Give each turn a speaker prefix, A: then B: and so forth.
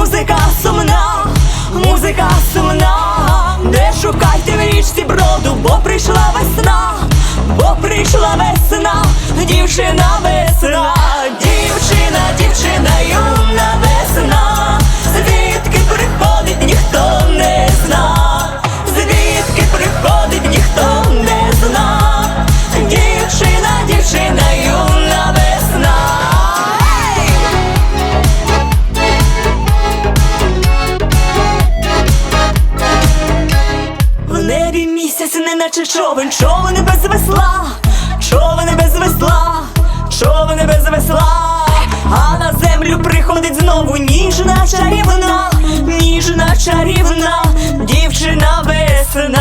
A: музика сумна, музика сумна, не шукайте в річці броду, бо прийшла весна, бо прийшла весна, дівчина весна, дівчина, дівчина, неначе човен, човен без весла, човен без весла, човен без весла, а на землю приходить знову ніжна чарівна, ніжна чарівна, дівчина весна.